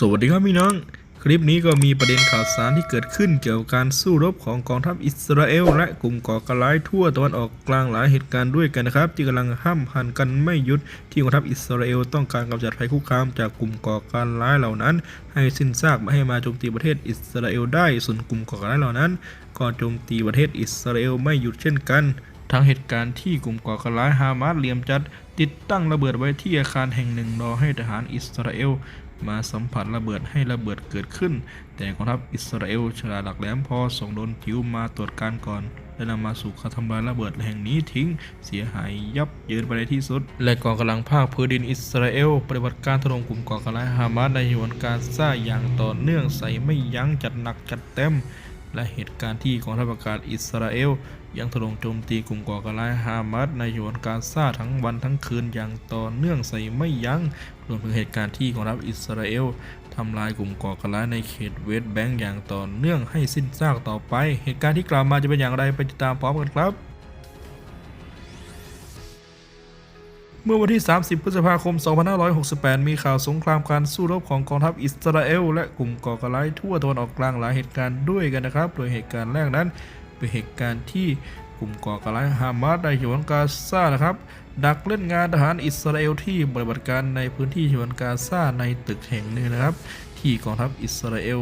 สวัสดีครับพี่น้อง คลิปนี้ก็มีประเด็นข่าวสารที่เกิดขึ้นเกี่ยวกับการสู้รบของกองทัพอิสราเอลและกลุ่มก่อการร้ายทั่วตะวันออกกลางหลายเหตุการณ์ด้วยกันนะครับที่กำลังห้ามหันกันไม่หยุดที่กองทัพอิสราเอลต้องการกำจัดภัยคุกคามจากกลุ่มก่อการร้ายเหล่านั้น ให้สิ้นซากไม่ให้มาโจมตีประเทศอิสราเอลได้ส่วนกลุ่มก่อการร้ายเหล่านั้น ก็โจมตีประเทศอิสราเอลไม่หยุดเช่นกันทั้งเหตุการณ์ที่กลุ่มก่อการร้ายฮามาสเลียมจัดติดตั้งระเบิดไว้ที่อาคารแห่งหนึ่งรอให้ทหารอิสราเอล มาสัมผัสระเบิดให้ระเบิดเกิดขึ้น แต่กองทัพอิสราเอลฉลาดหลักแหลมพอส่งโดนจิ๋วมาตรวจการก่อนและนำมาสู่การทำลายระเบิดแห่งนี้ทิ้งเสียหายยับเยินไปในที่สุด และกองกำลังภาคพื้นดินอิสราเอล ปฏิบัติการถล่มกลุ่มก่อการร้ายฮามาสในฉนวนกาซาอย่างต่อเนื่องใส่ไม่ยั้งจัดหนักจัดเต็ม และเหตุการณ์ที่กองทัพอากาศอิสราเอล ยังถล่มโจมตีกลุ่มก่อการร้ายฮามาสในฉนวนกาซาทั้งวันทั้งคืนอย่างต่อเนื่องใส่ไม่ยัง้งรวมถึงเหตุการณ์ที่กองทัพอิสราเอลทำลายกลุ่มก่อการร้ายในเขตเวสต์แบงก์อย่างต่อเนื่องให้สิ้นซากต่อไป เหตุการณ์ที่กล่าวมาจะเป็นอย่างไรไปติดตามพร้อมกันครับเมื่อวันที่ 30 พฤษภาคม 2568 มีข่าวสงครามการสู้รบของกองทัพอิสราเอลและกลุ่มก่อการร้ายทั่วตะวันออกกลางหลายเหตุการณ์ด้วยกันนะครับ โดยเหตุการณ์แรกนั้น เป็นเหตุการณ์ที่กลุ่มก่อการร้ายฮามาสในฉนวนกาซานะครับ ดักเล่นงานทหารอิสราเอลที่ปฏิบัติการในพื้นที่ฉนวนกาซาในตึกแห่งหนึ่งนะครับ ที่กองทัพอิสราเอล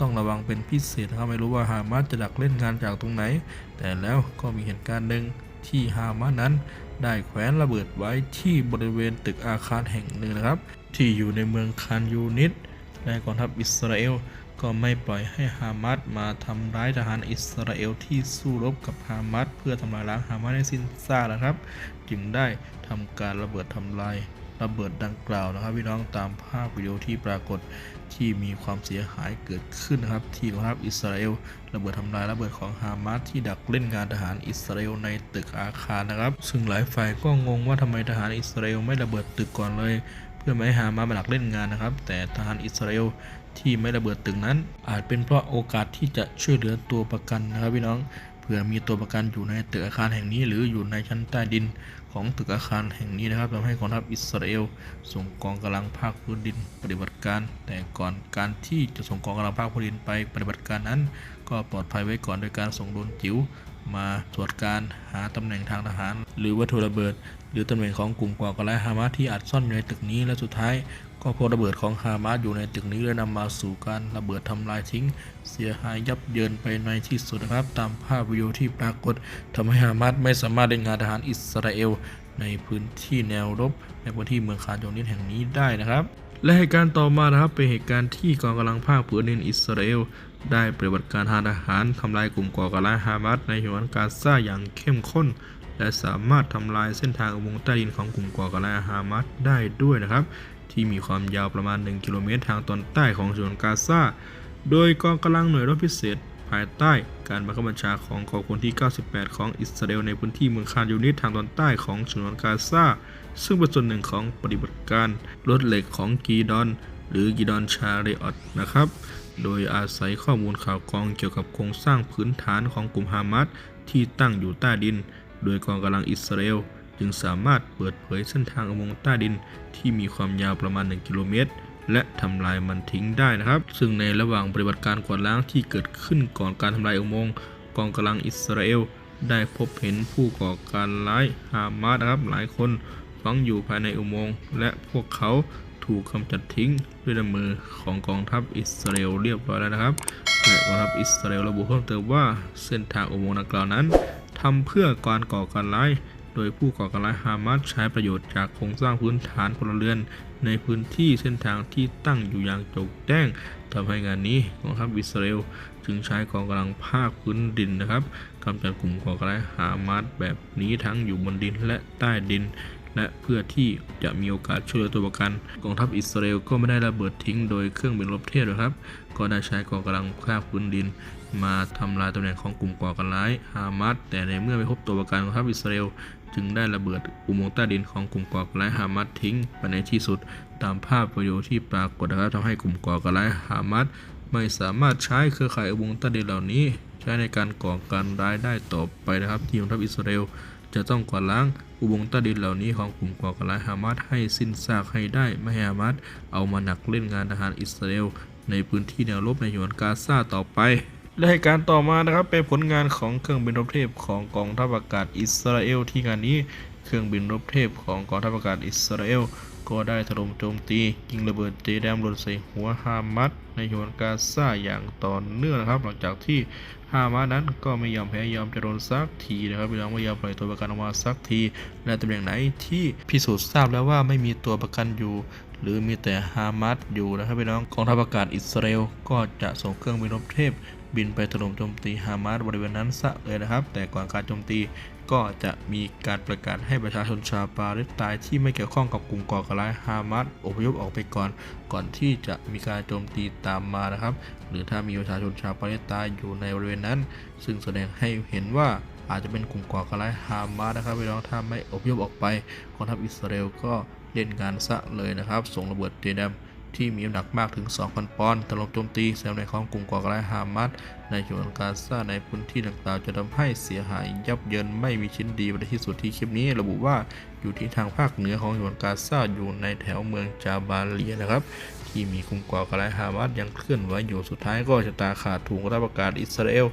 ต้องระวังเป็นพิเศษนะครับไม่รู้ว่าฮามาสจะดักเล่นงานจากตรงไหน แต่แล้วก็มีเหตุการณ์หนึ่งที่ฮามาสนั้น ได้แขวนระเบิดไว้ที่บริเวณตึกอาคารแห่งหนึ่งนะครับ ที่อยู่ในเมืองคานยูนิตและกองทัพอิสราเอล ก็ไม่ปล่อยให้ฮามาสมาทำร้ายทหารอิสราเอลที่สู้รบกับฮามาสเพื่อทำลายล้างฮามาสให้สิ้นซากนะครับ จึงได้ทำการระเบิดทำลายระเบิดดังกล่าวนะครับพี่น้องตามภาพวิดีโอที่ปรากฏที่มีความเสียหายเกิดขึ้นนะครับ ที่กองทัพอิสราเอลระเบิดทำลายระเบิดของฮามาสที่ดักเล่นงานทหารอิสราเอลในตึกอาคารนะครับ ซึ่งหลายฝ่ายก็งงว่าทำไมทหารอิสราเอลไม่ระเบิดตึกก่อนเลย เพื่อไม่ให้ฮามาสมาดักเล่นงานนะครับ แต่ทหารอิสราเอล ที่ไม่ระเบิดตึกนั้น อาจเป็นเพราะโอกาสที่จะช่วยเหลือตัวประกันนะครับพี่น้องเผื่อมีตัวประกันอยู่ในตึกอาคารแห่งนี้ หรืออยู่ในชั้นใต้ดินของตึกอาคารแห่งนี้นะครับทำให้กองทัพอิสราเอลส่งกองกำลังภาคพื้นดินปฏิบัติการ แต่ก่อนการที่จะส่งกองกำลังภาคพื้นดินไปปฏิบัติการนั้น ก็ปลอดภัยไว้ก่อนโดยการส่งโดนจิ๋วมาตรวจการหาตำแหน่งทางทหาร หรือวัตถุระเบิด หรือตำแหน่งของกลุ่มก่อการร้ายฮามาสที่อาจซ่อนอยู่ในตึกนี้และสุดท้าย ก็พบระเบิดของฮามาสอยู่ในตึกนี้และนำมาสู่การระเบิดทำลายทิ้ง เสียหายยับเยินไปในที่สุดนะครับ ตามภาพวิดีโอที่ปรากฏทำให้ฮามาสไม่สามารถเล่นงานทหารอิสราเอล ในพื้นที่แนวรบ ในพื้นที่เมืองคานโยนิสแห่งนี้ได้นะครับ และเหตุการณ์ต่อมานะครับเป็นเหตุการณ์ที่กองกำลังภาคพื้นดินอิสราเอลได้ปฏิบัติการทางทหารทำลายกลุ่มก่อการร้ายฮามาสในฉนวนกาซาอย่างเข้มข้นและสามารถทำลายเส้นทางอุโมงค์ใต้ดินของกลุ่มก่อการร้ายฮามาสได้ด้วยนะครับ ที่มีความยาวประมาณ 1 กิโลเมตรทางตอนใต้ของฉนวนกาซา โดยกองกำลังหน่วยรบพิเศษ ภายใต้การบังคับบัญชาของกองพลที่ 98 ของอิสราเอลในพื้นที่เมืองคานยูนิตทางตอนใต้ของฉนวนกาซา ซึ่งเป็นส่วนหนึ่งของปฏิบัติการรถเหล็กของกีดอน หรือกีดอนชาเรออตนะครับ โดยอาศัยข้อมูลข่าวกรองเกี่ยวกับโครงสร้างพื้นฐานของกลุ่มฮามาสที่ตั้งอยู่ใต้ดิน โดยกองกำลังอิสราเอล จึงสามารถเปิดเผยเส้นทางอุโมงค์ใต้ดินที่มีความยาวประมาณ 1 กิโลเมตร และทำลายมันทิ้งได้นะครับ ซึ่งในระหว่างปฏิบัติการกวาดล้างที่เกิดขึ้นก่อนการทำลายอุโมงค์กองกำลังอิสราเอลได้พบเห็นผู้ก่อการร้ายฮามาสนะครับหลายคนฝังอยู่ภายในอุโมงค์และพวกเขาถูกกำจัดทิ้งด้วยน้ำมือของกองทัพอิสราเอลเรียบร้อยแล้วนะครับและกองทัพอิสราเอลระบุเพิ่มเติมว่าเส้นทางอุโมงค์ดังกล่าวนั้นทำเพื่อการก่อการร้าย โดยผู้ก่อการร้ายฮามาสใช้ประโยชน์จากโครงสร้างพื้นฐานพลเรือน ในพื้นที่เส้นทางที่ตั้งอยู่อย่างโจงแจ้งทำให้งานนี้กองทัพอิสราเอลจึงใช้กองกำลังภาคพื้นดินนะครับกำจัดกลุ่มก่อการร้ายฮามาสแบบนี้ทั้งอยู่บนดินและใต้ดินและเพื่อที่จะมีโอกาสช่วยตัวประกัน กองทัพอิสราเอลก็ไม่ได้ระเบิดทิ้งโดยเครื่องบินรบเทียบนะครับ ก็ได้ใช้กองกำลังภาคพื้นดิน มาทำลายตำแหน่งของกลุ่มก่อการร้ายฮามาสแต่ในเมื่อไม่พบตัวประกันของทัพอิสราเอล จึงได้ระเบิดอุโมงค์ใต้ดินของกลุ่มก่อการร้ายฮามาสทิ้งไปในที่สุด ตามภาพวิดีโอที่ปรากฏนะครับทำให้กลุ่มก่อการร้ายฮามาสไม่สามารถใช้เครือข่ายอุโมงค์ใต้ดินเหล่านี้ ใช้ในการก่อการร้ายได้ต่อไปนะครับ ที่กองทัพอิสราเอลจะต้องกวาดล้างอุโมงค์ใต้ดินเหล่านี้ของกลุ่มก่อการร้ายฮามาสให้สิ้นซากให้ได้ไม่ให้ฮามาสเอามาหนักเล่นงานทหารอิสราเอลในพื้นที่แนวรบในฉนวนกาซาต่อไป และเหตุการณ์ต่อมานะครับเป็นผลงานของเครื่องบินรบเทพของกองทัพอากาศอิสราเอล ที่งานนี้เครื่องบินรบเทพของกองทัพอากาศอิสราเอลก็ได้ถล่มโจมตียิงระเบิดเจแดมหล่นใส่หัวฮามัสในฉนวนกาซาอย่างต่อเนื่องนะครับ หลังจากที่ฮามาสนั้นก็ไม่ยอมแพ้ยอมจะโดนซักทีนะครับพี่น้องไม่ยอมปล่อยตัวประกันออกมาสักทีและตำแหน่งไหนที่พิสูจน์ทราบแล้วว่าไม่มีตัวประกันอยู่ หรือมีแต่ฮามัสอยู่นะครับพี่น้องกองทัพอากาศอิสราเอลก็จะส่งเครื่องบินรบเทพ บินไปถล่มโจมตีฮามาสบริเวณนั้นซะเลยนะครับ แต่ก่อนการโจมตีก็จะมีการประกาศให้ประชาชนชาวปาเลสไตน์ที่ไม่เกี่ยวข้องกับกลุ่มก่อการร้ายฮามาสอพยพออกไปก่อน ก่อนที่จะมีการโจมตีตามมานะครับ หรือถ้ามีประชาชนชาวปาเลสไตน์อยู่ในบริเวณนั้น ซึ่งแสดงให้เห็นว่าอาจจะเป็นกลุ่มก่อการร้ายฮามาสนะครับพี่น้องถ้าไม่อพยพออกไปกองทัพอิสราเอลก็เล่นงานซะเลยนะครับ ส่งระเบิดเตดมที่มีน้ำหนักมากถึง 2,000 ปอนด์ถล่มโจมตีแซมในของกลุ่มก่อการร้ายฮามาสในฉนวนกาซาในพื้นที่ต่างๆ จะทำให้เสียหายยับเยินไม่มีชิ้นดีในที่สุดที่คลิปนี้ ระบุว่าอยู่ที่ทางภาคเหนือของฉนวนกาซาอยู่ในแถวเมืองจาบาเลียนะครับ ที่มีกลุ่มก่อการร้ายฮามาสยังเคลื่อนไหวอยู่สุดท้ายก็ชะตาขาดถูกรับประกาศอิสราเอล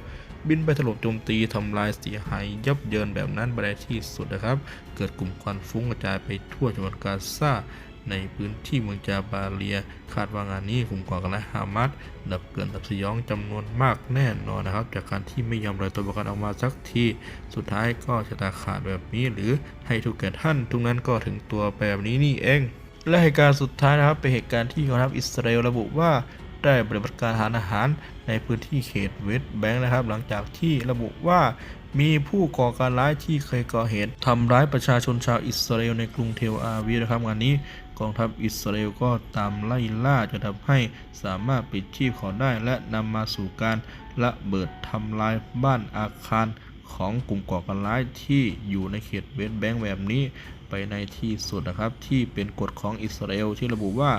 บินไปถล่มโจมตีทำลายเสียหายยับเยินแบบนั้นไปในที่สุดนะครับ เกิดกลุ่มควันฟุ้งกระจายไปทั่วจังหวัดกาซาในพื้นที่เมืองจาบาเลีย คาดว่างานนี้กลุ่มก่อการร้ายฮามาสดับเกินดับสยองจำนวนมากแน่นอนนะครับ จากการที่ไม่ยอมปล่อยตัวประกันออกมาสักที สุดท้ายก็ชะตาขาดแบบนี้หรือให้ทุกแก่ท่านทุกนั้นก็ถึงตัวแบบนี้นี่เอง และเหตุการณ์สุดท้ายนะครับเป็นเหตุการณ์ที่กองทัพอิสราเอลระบุว่าได้ปฏิบัติการหารอาหารในพื้นที่เขตเวสต์แบงค์นะครับ หลังจากที่ระบุว่ามีผู้ก่อการร้ายที่เคยก่อเหตุทำร้ายประชาชนชาวอิสราเอลในกรุงเทลอาวีนะครับงานนี้กองทัพอิสราเอลก็ตามไล่ล่าจนทำให้สามารถปิดชีพเขาได้ และนำมาสู่การระเบิดทำลายบ้านอาคารของกลุ่มก่อการร้ายที่อยู่ในเขตเวสต์แบงค์แบบนี้ ไปในที่สุดนะครับ ที่เป็นกฎของอิสราเอลที่ระบุว่า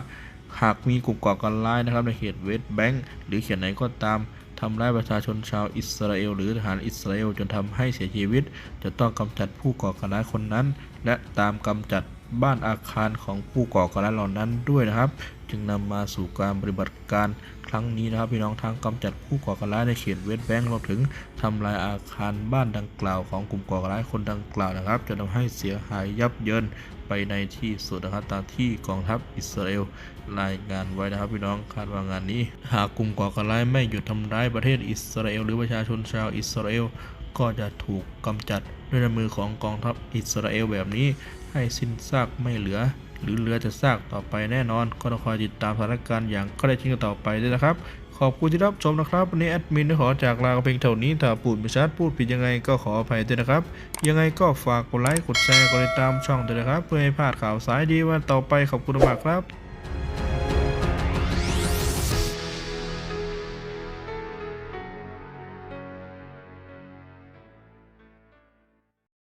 หากมีกลุ่มก่อการร้ายนะครับในเขตเวสต์แบงค์หรือเขตไหนก็ตามทำร้ายประชาชนชาวอิสราเอลหรือทหารอิสราเอลจนทำให้เสียชีวิต จะต้องกำจัดผู้ก่อการร้ายคนนั้น และตามกำจัด บ้านอาคารของผู้ก่อการร้ายเหล่านั้นด้วยนะครับ จึงนำมาสู่การปฏิบัติการครั้งนี้นะครับพี่น้องทางกำจัดผู้ก่อการร้ายในเขตเวสต์แบงค์รวมถึงทำลายอาคารบ้านดังกล่าวของกลุ่มก่อการร้ายคนดังกล่าวนะครับจนทำให้เสียหายยับเยินไปในที่สุดนะครับตามที่กองทัพอิสราเอลรายงานไว้นะครับพี่น้องคาดว่างานนี้ หากกลุ่มก่อการร้ายไม่หยุดทำร้ายประเทศอิสราเอลหรือประชาชนชาวอิสราเอลก็จะถูกกำจัดด้วยมือของกองทัพอิสราเอลแบบนี้ ให้สิ้นซากไม่เหลือ หรือเหลือจะซากต่อไปแน่นอน ก็ต้องคอยติดตามสถานการณ์อย่างใกล้ชิดกันต่อไปด้วยนะครับ ขอบคุณที่รับชมนะครับ วันนี้แอดมินได้ขอจากลาเพียงเท่านี้ถ้าพูดไม่ชัดพูดผิดยังไงก็ขออภัยด้วยนะครับ ยังไงก็ฝากกดไลค์กดแชร์กดติดตามช่องด้วยนะครับ เพื่อให้พลาดข่าวสายดีวันต่อไปขอบคุณมากครับ